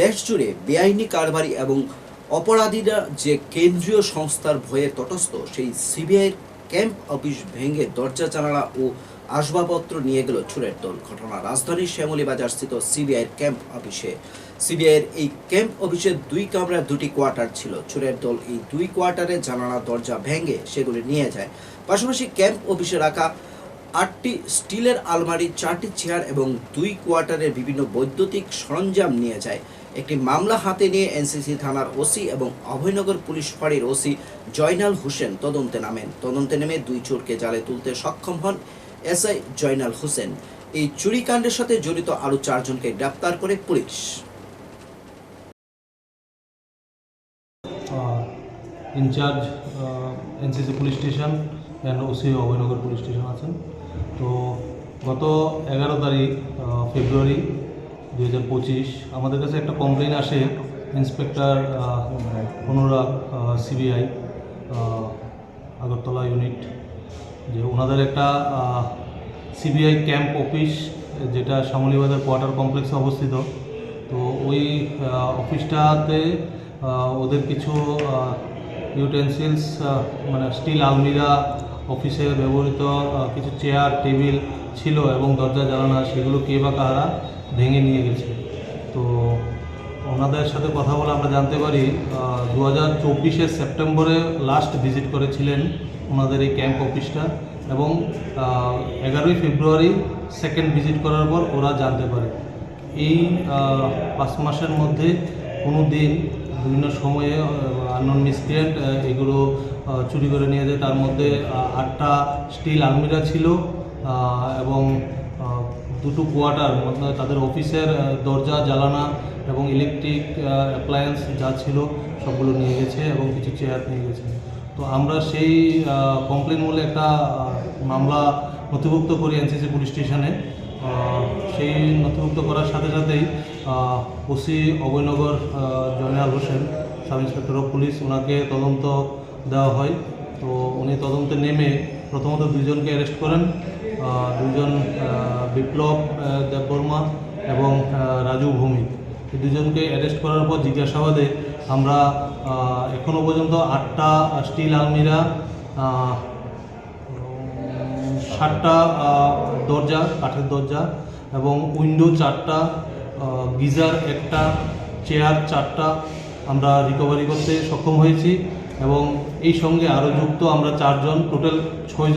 দেশ জুড়ে বেআইনি কারবারি এবং অপরাধীরা যে কেন্দ্রীয় সংস্থার ভয়ে তটস্থ, সেই সিবিআইয়ের ক্যাম্প অফিস ভেঙে দরজা, জানালা ও আসবাবপত্র নিয়ে গেল চুরের দল। ঘটনা রাজধানীর শ্যামলী বাজার স্থিত সিবিআইয়ের ক্যাম্প অফিসে। সিবিআইয়ের এই ক্যাম্প অফিসে দুই কামরার দুটি কোয়ার্টার ছিল। চুরের দল এই দুই কোয়ার্টারে জানালা, দরজা ভেঙে সেগুলি নিয়ে যায়। পাশাপাশি ক্যাম্প অফিসে রাখা আটটি স্টিলের আলমারি, চারটি চেয়ার এবং দুই কোয়ার্টারের বিভিন্ন বৈদ্যুতিক সরঞ্জাম নিয়ে যায়। একটি মামলা হাতে নিয়ে এনসিসি থানার ওসি এবং অভয়নগর পুলিশ ফাঁড়ির ওসি জয়নাল হোসেন তদন্তে নামেন। তদন্তে নেমে দুই চোরকে জালে তুলতে সক্ষম হন এসআই জয়নাল হোসেন। এই চুরিকাণ্ডের সাথে জড়িত আরও চারজনকে গ্রেপ্তার করে police. Incharge NCC police station and OC Abhaynagar police station আছেন। তো গত এগারো তারিখ ফেব্রুয়ারি দু হাজার পঁচিশ আমাদের কাছে একটা কমপ্লেন আসে inspector Anurag CBI Agartala unit যে ওনাদের একটা সিবিআই ক্যাম্প অফিস যেটা শ্যামলীবাজার কোয়ার্টার কমপ্লেক্সে অবস্থিত। তো ওই অফিসটাতে ওদের কিছু ইউটেন্সিলস মানে স্টিল আলমিরা অফিসে ব্যবহৃত কিছু চেয়ার, টেবিল ছিল এবং দরজা জ্বালানা সেগুলো কে বা কারা ভেঙে নিয়ে গেছে। তো ওনাদের সাথে কথা বলে আমরা জানতে পারি দু হাজার চব্বিশের সেপ্টেম্বরে লাস্ট ভিজিট করেছিলেন ওনাদের এই ক্যাম্প অফিসটা এবং এগারোই ফেব্রুয়ারি সেকেন্ড ভিজিট করার পর ওরা জানতে পারে। এই পাঁচ মাসের মধ্যে কোনো দিন বিভিন্ন সময়ে আননোন মিসক্রিয়েন্ট এগুলো চুরি করে নিয়ে যায়। তার মধ্যে আটটা স্টিল আলমিরা ছিল এবং দুটো কোয়ার্টার মতলব তাদের অফিসের দরজা জ্বালানা এবং ইলেকট্রিক অ্যাপ্লায়েন্স যা ছিল, সবগুলো নিয়ে গেছে এবং কিছু চেয়ার নিয়ে গেছে। তো আমরা সেই কমপ্লেন মূলে একটা মামলা নথিভুক্ত করি এনসিসি পুলিশ স্টেশনে। সেই নথিভুক্ত করার সাথে সাথেই OC Abhaynagar Joynal Hossain sub inspector of police ওনাকে তদন্ত দেওয়া হয়। তো উনি তদন্তে নেমে প্রথমত দুইজনকে অ্যারেস্ট করেন। আহ, দুইজন বিপ্লব দেববর্মা এবং রাজু ভৌমিক। এই দুজনকে অ্যারেস্ট করার পর জিজ্ঞাসাবাদে আমরা আহ, এখনও পর্যন্ত আটটা স্টিল আলমিরা ষাটটা দরজা, কাঠের দরজা এবং উইন্ডো চারটা গিজার একটা, চেয়ার চারটা আমরা রিকভারি করতে সক্ষম হয়েছি এবং এই সঙ্গে আরও যুক্ত আমরা চারজন টোটাল ছয়